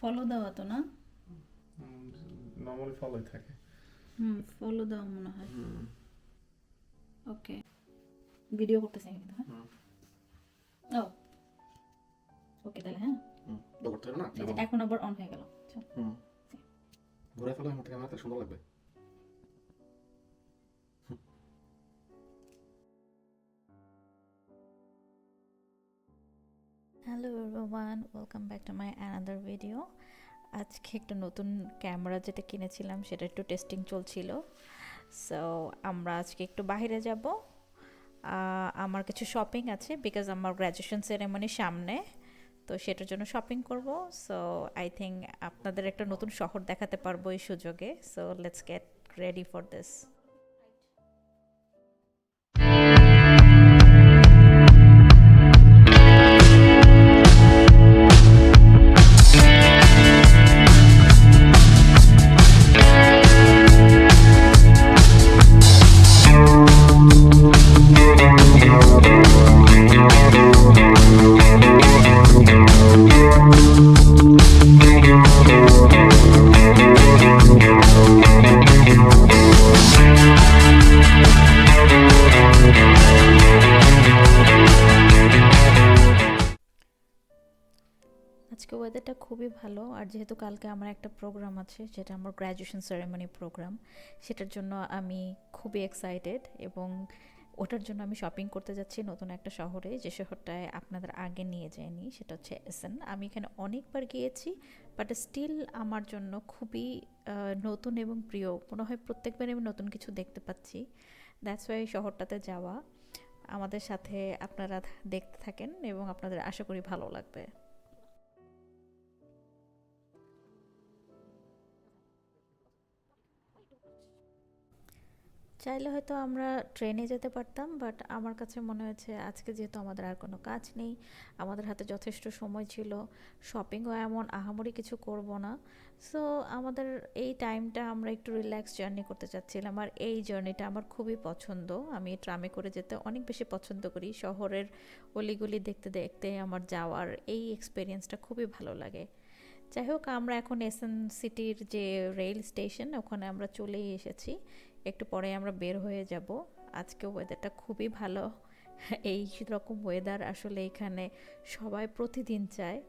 Follow দেওয়া তো না? নর্মালি ফলোই থাকে। হুম ফলো দেওয়া মনে হয়। ওকে ভিডিও করতেছি কিন্তু হ্যাঁ? ও ওকে তাহলে হ্যাঁ? এখন আবার অন হয়ে গেল। ঘুরে ফেলে আমার ক্যামেরাতে সুন্দর লাগবে। Hello everyone welcome back to my another video আজকে একটা নতুন ক্যামেরা যেটা কিনেছিলাম, সেটা একটু টেস্টিং চলছিল। সো আমরা আজকে একটু বাইরে যাব। আমার কিছু শপিং আছে বিকজ আমার গ্র্যাজুয়েশন সেরেমনি সামনে। তো সেটার জন্য শপিং করব। সো আই থিঙ্ক আপনাদের একটা নতুন শহর দেখাতে পারব এই সুযোগে। So let's get ready for this আর যেহেতু কালকে আমার একটা প্রোগ্রাম আছে, যেটা আমার গ্র্যাজুয়েশন সেরেমনি প্রোগ্রাম সেটার জন্য আমি খুবই এক্সাইটেড এবং ওটার জন্য আমি শপিং করতে যাচ্ছি নতুন একটা শহরে, যে শহরটায় আপনাদের আগে নিয়ে যায়নি সেটা হচ্ছে এসএন আমি এখানে অনেকবার গিয়েছি বাট স্টিল আমার জন্য খুবই নতুন এবং প্রিয়। মনে হয় প্রত্যেকবার আমি নতুন কিছু দেখতে পাচ্ছি। দ্যাটস ওয়াই শহরটাতে যাওয়া। আমাদের সাথে আপনারা দেখতে থাকেন এবং আপনাদের আশা করি ভালো লাগবে। চাইলে হয়তো আমরা ট্রেনে যেতে পারতাম বাট আমার কাছে মনে হয়েছে আজকে যেহেতু আমাদের আর কোনো কাজ নেই, আমাদের হাতে যথেষ্ট সময় ছিল শপিংও এমন, আহামরি কিছু করব না। সো আমাদের এই টাইমটা আমরা একটু রিল্যাক্স জার্নি করতে চাচ্ছিলাম, আর এই জার্নিটা আমার খুবই পছন্দ। আমি ট্রামে করে যেতে অনেক বেশি পছন্দ করি, শহরের অলিগলি দেখতে দেখতে আমার যাওয়ার এই এক্সপিরিয়েন্সটা খুবই ভালো লাগে। যাই হোক আমরা এখন এসএন সিটির যে রেল স্টেশন, ওখানে আমরা চলেই এসেছি। একটু পরে আমরা বের হয়ে যাব। আজকে ওয়েদারটা খুবই ভালো। এই রকম ওয়েদার আসলে এখানে সবাই প্রতিদিন চায়।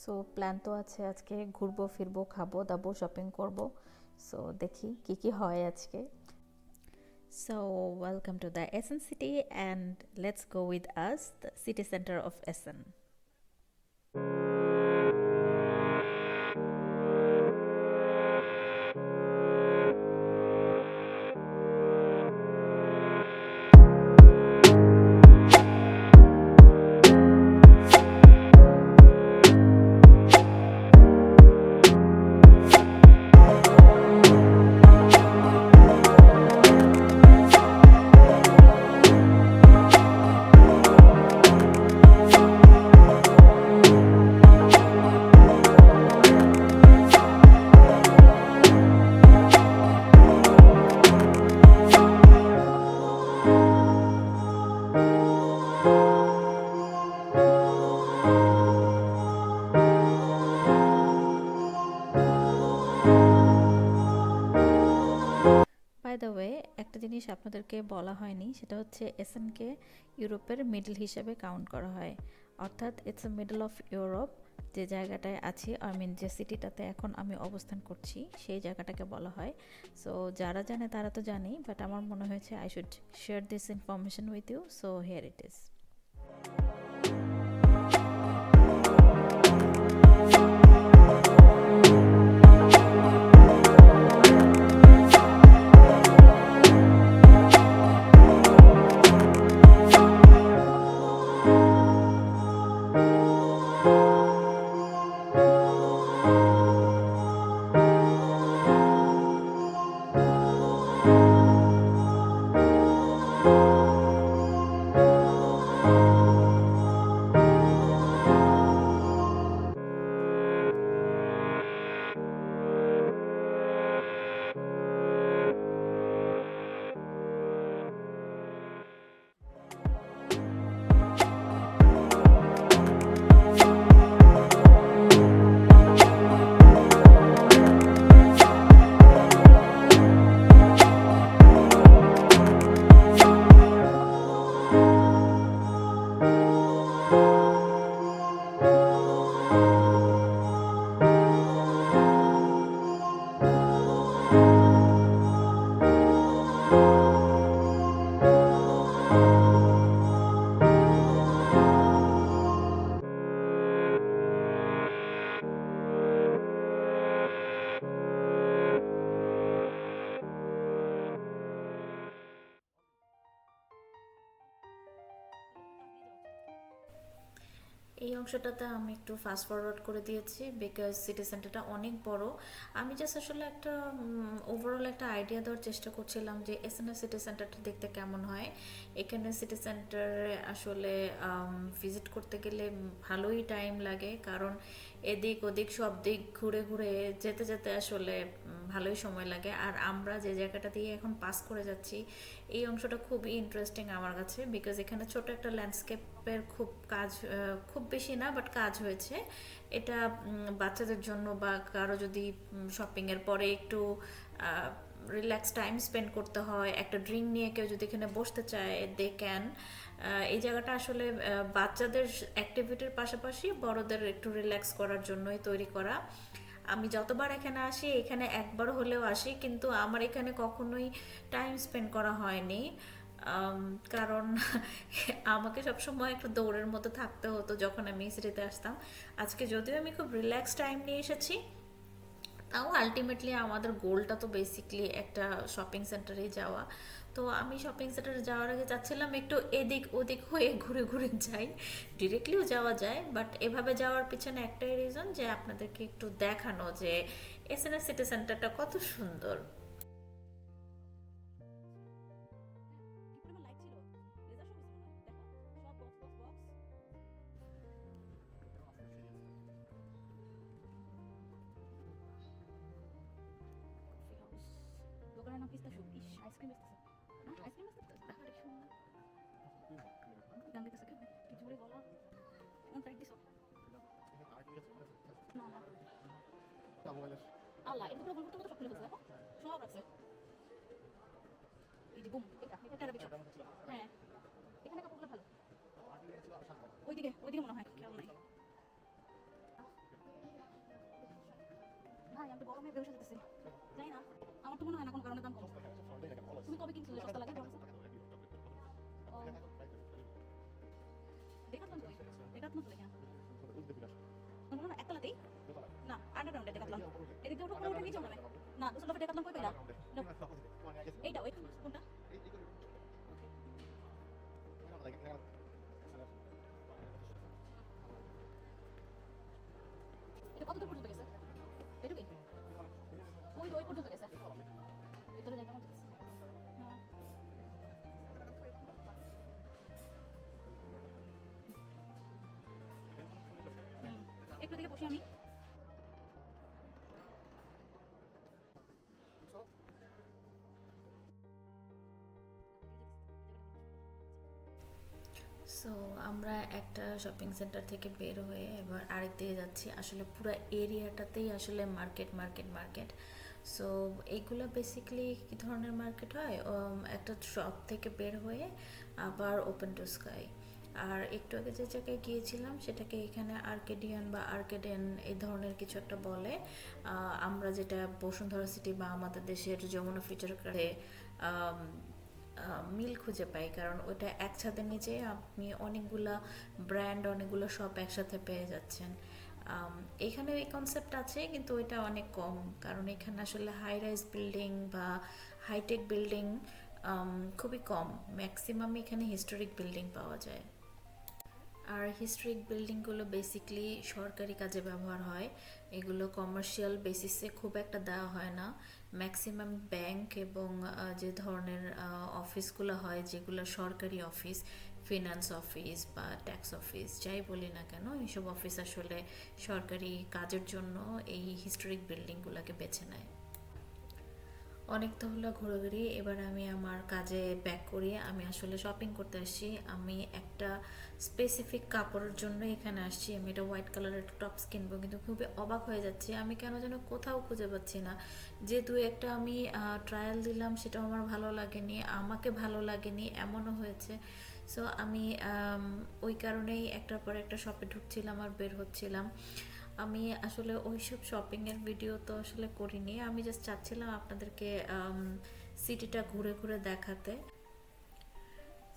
সো প্ল্যান তো আছে আজকে ঘুরবো, ফিরবো, খাব, দাবো শপিং করব। সো দেখি কি কি হয় আজকে। So welcome to the SN city and let's go with us the city centre of SN আপনাদেরকে বলা হয়নি, সেটা হচ্ছে এসএনকে ইউরোপের মিডল হিসেবে কাউন্ট করা হয়। অর্থাৎ it's a middle of Europe যে জায়গাটায় আছি আই মিন যে সিটিটাতে এখন আমি অবস্থান করছি, সেই জায়গাটাকে বলা হয়। সো যারা জানে তারা তো জানেই বাট আমার মনে হয়েছে I should share this information with you so here it is অংশটাতে আমি একটু ফাস্ট ফরওয়ার্ড করে দিয়েছি বিকজ সিটি সেন্টারটা অনেক বড়। আমি জাস্ট আসলে একটা ওভারঅল একটা আইডিয়া দেওয়ার চেষ্টা করছিলাম যে এস এন সিটি সেন্টারটা দেখতে কেমন হয়। এখানে সিটি সেন্টারে আসলে ভিজিট করতে গেলে ভালোই টাইম লাগে। কারণ এদিক ওদিক সব দিক ঘুরে ঘুরে যেতে যেতে আসলে ভালোই সময় লাগে। আর আমরা যে জায়গাটা দিয়ে এখন পাস করে যাচ্ছি, এই অংশটা খুবই ইন্টারেস্টিং আমার কাছে বিকজ এখানে ছোট একটা ল্যান্ডস্কেপের খুব কাজ খুব বেশি না বাট কাজ হয়েছে। এটা বাচ্চাদের জন্য বা কারও যদি শপিংয়ের পরে একটু রিল্যাক্স টাইম স্পেন্ড করতে হয়, একটা ড্রিঙ্ক নিয়ে কেউ যদি এখানে বসতে চায় দে ক্যান এই জায়গাটা আসলে বাচ্চাদের অ্যাক্টিভিটির পাশাপাশি বড়দের একটু রিল্যাক্স করার জন্যই তৈরি করা। আমি যতবার এখানে আসি, এখানে একবার হলেও আসি, কিন্তু আমার এখানে কখনোই টাইম স্পেন্ড করা হয়নি। কারণ আমাকে সবসময় একটা দৌড়ের মতো থাকতে হতো যখন আমি সিটিতে আসতাম। আজকে যদিও আমি খুব রিল্যাক্স টাইম নিয়ে এসেছি তাও আলটিমেটলি আমাদের গোলটা তো বেসিকলি একটা শপিং সেন্টারে যাওয়া। তো আমি শপিং সেন্টারে যাওয়ার আগে চাচ্ছিলাম একটু এদিক ওদিক হয়ে ঘুরে ঘুরে যাই। ডিরেক্টলিও যাওয়া যায় বাট এভাবে যাওয়ার পিছনে একটাই রিজন যে আপনাদেরকে একটু দেখানো যে এস এন সিটি সেন্টারটা কত সুন্দর। আল্লাহ সব রাখছে। এই যে হ্যাঁ এখানে কাপড়গুলো ভালো। ওইদিকে ওইদিকে মনে হয়। না দুশো দফে দেখাতলাম কই পেলা এইটা ওই কোনটা এটা কত দূর পর্যন্ত গেছে এটুকুই ওই ওই পর্যন্ত গেছে ভিতরে যাইতে। একটু দিকে বসি আমি সো আমরা একটা শপিং সেন্টার থেকে বের হয়ে এবার আরেক দিকে যাচ্ছি। আসলে পুরো এরিয়াটাতেই আসলে মার্কেট মার্কেট মার্কেট সো এইগুলো বেসিক্যালি কী ধরনের মার্কেট হয়? উম, একটা শপ থেকে বের হয়ে আবার ওপেন টু স্কাই আর একটু আগে যে জায়গায় গিয়েছিলাম সেটাকে এখানে আর্কেডিয়ান বা আর্কেডিয়ান এই ধরনের কিছু একটা বলে। আমরা যেটা বসুন্ধরা সিটি বা আমাদের দেশের যমুনা ফিচার করে মিল খুঁজে পাই। কারণ ওটা একসাথে নিচে আপনি অনেকগুলা ব্র্যান্ড অনেকগুলো সব একসাথে পেয়ে যাচ্ছেন। এখানে এই কনসেপ্ট আছে, কিন্তু ওইটা অনেক কম। কারণ এখানে আসলে হাই রাইজ বিল্ডিং বা হাইটেক বিল্ডিং খুবই কম। ম্যাক্সিমাম এখানে হিস্টোরিক বিল্ডিং পাওয়া যায়। আর হিস্ট্রিক বিল্ডিংগুলো বেসিকলি সরকারি কাজে ব্যবহার হয়। এগুলো কমার্শিয়াল বেসিসে খুব একটা দেওয়া হয় না। ম্যাক্সিমাম ব্যাংক এবং যে ধরনের অফিসগুলো হয়, যেগুলো সরকারি অফিস ফিনান্স অফিস বা ট্যাক্স অফিস যাই বলি না কেন, এইসব অফিস আসলে সরকারি কাজের জন্য এই হিস্টোরিক বিল্ডিংগুলোকে বেছে নেয়। অনেক তো হলো ঘোরাঘুরি, এবার আমি আমার কাজে ব্যাক করি। আমি আসলে শপিং করতে আসছি। আমি একটা স্পেসিফিক কাপড়ের জন্য এখানে আসছি। আমি এটা হোয়াইট কালারের টপস কিনবো, কিন্তু খুবই অবাক হয়ে যাচ্ছি। আমি কেন যেন কোথাও খুঁজে পাচ্ছি না। যে দু একটা আমি ট্রায়াল দিলাম, সেটাও আমার ভালো লাগেনি, আমাকে ভালো লাগেনি, এমনও হয়েছে। সো আমি ওই কারণেই একটার পর একটা শপে ঢুকছিলাম আর বের হচ্ছিলাম। আমি আসলে ওইসব শপিংয়ের ভিডিও তো আসলে করিনি। আমি জাস্ট চাচ্ছিলাম আপনাদেরকে সিটিটা ঘুরে ঘুরে দেখাতে।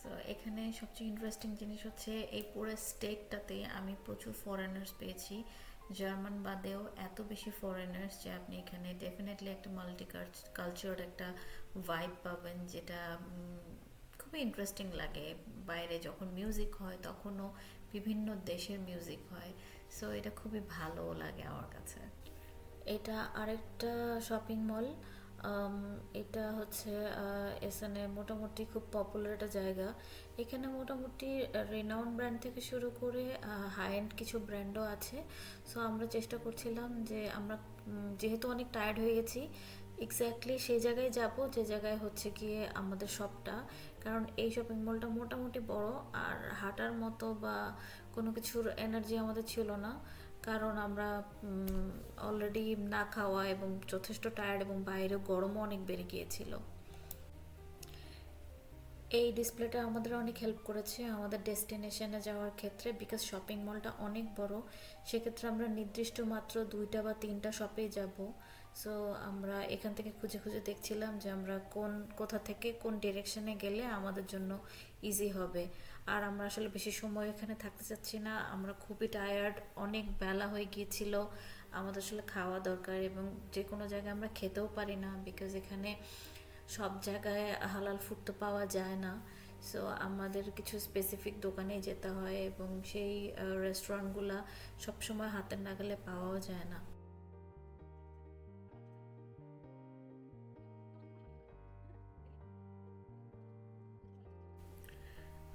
সো এখানে সবচেয়ে ইন্টারেস্টিং জিনিস হচ্ছে এই পুরো স্টেটটাতে আমি প্রচুর ফরেনার্স পেয়েছি। জার্মান বাদেও এত বেশি ফরেনার্স যে আপনি এখানে ডেফিনেটলি একটা মাল্টি কালচার একটা ভাইব পাবেন যেটা খুবই ইন্টারেস্টিং লাগে। বাইরে যখন মিউজিক হয় তখনও বিভিন্ন দেশের মিউজিক হয়। সো এটা খুবই ভালো লাগে আমার কাছে। এটা আরেকটা শপিং মল এটা হচ্ছে এসএনে মোটামুটি খুব পপুলার একটা জায়গা। এখানে মোটামুটি রেনাউন্ড ব্র্যান্ড থেকে শুরু করে হাই এন্ড কিছু ব্র্যান্ডও আছে। সো আমরা চেষ্টা করছিলাম যে আমরা যেহেতু অনেক টায়ার্ড হয়ে গেছি এক্স্যাক্টলি সেই জায়গায় যাব, যে জায়গায় হচ্ছে গিয়ে আমাদের শপটা কারণ এই শপিং মলটা মোটামুটি বড় আর হাঁটার মতো বা কোনো কিছুর এনার্জি আমাদের ছিল না। কারণ আমরা অলরেডি না খাওয়া এবং যথেষ্ট টায়ার্ড এবং বাইরে গরমও অনেক বেড়ে গিয়েছিল। এই ডিসপ্লেটা আমাদের অনেক হেল্প করেছে আমাদের ডেস্টিনেশনে যাওয়ার ক্ষেত্রে বিকজ শপিং মলটা অনেক বড়। সেক্ষেত্রে আমরা নির্দিষ্ট মাত্র দুইটা বা তিনটা শপে যাব। সো আমরা এখান থেকে খুঁজে খুঁজে দেখছিলাম যে আমরা কোন, কোথা থেকে কোন ডিরেকশনে গেলে আমাদের জন্য ইজি হবে। আর আমরা আসলে বেশি সময় এখানে থাকতে চাচ্ছি না। আমরা খুবই টায়ার্ড অনেক বেলা হয়ে গিয়েছিল। আমাদের আসলে খাওয়া দরকার এবং যে কোনো জায়গায় আমরা খেতেও পারি না বিকজ এখানে সব জায়গায় হালাল ফুড তো পাওয়া যায় না। সো আমাদের কিছু স্পেসিফিক দোকানে যেতে হয় এবং সেই রেস্টুরেন্টগুলো সবসময় হাতের নাগালে পাওয়াও যায় না।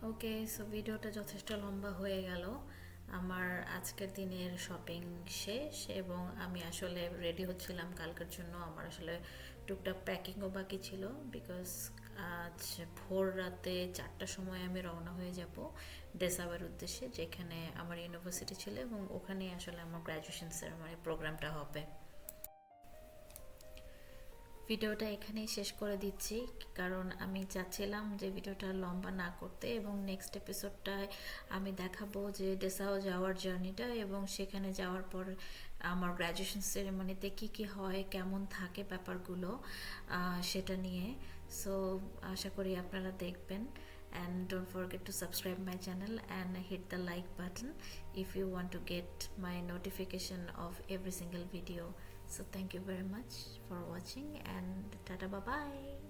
ওকে সো ভিডিওটা যথেষ্ট লম্বা হয়ে গেল। আমার আজকের দিনের শপিং শেষ এবং আমি আসলে রেডি হচ্ছিলাম কালকের জন্য। আমার আসলে টুকটাক প্যাকিংও বাকি ছিল বিকজ আজ ভোর রাতে চারটার সময় আমি রওনা হয়ে যাব ডেসাবের উদ্দেশ্যে, যেখানে আমার ইউনিভার্সিটি ছিল এবং ওখানেই আসলে আমার গ্র্যাজুয়েশন সেরেমনি প্রোগ্রামটা হবে। ভিডিওটা এখানেই শেষ করে দিচ্ছি, কারণ আমি চাচ্ছিলাম যে ভিডিওটা লম্বা না করতে এবং নেক্সট এপিসোডটায় আমি দেখাবো যে ডেসাও যাওয়ার জার্নিটা এবং সেখানে যাওয়ার পর আমার গ্র্যাজুয়েশন সেরেমনিতে কি কি হয়, কেমন থাকে ব্যাপারগুলো সেটা নিয়ে। সো আশা করি আপনারা দেখবেন। And don't forget to subscribe my channel and hit the like button if you want to get my notification of every single video. So thank you very much for watching and tata bye bye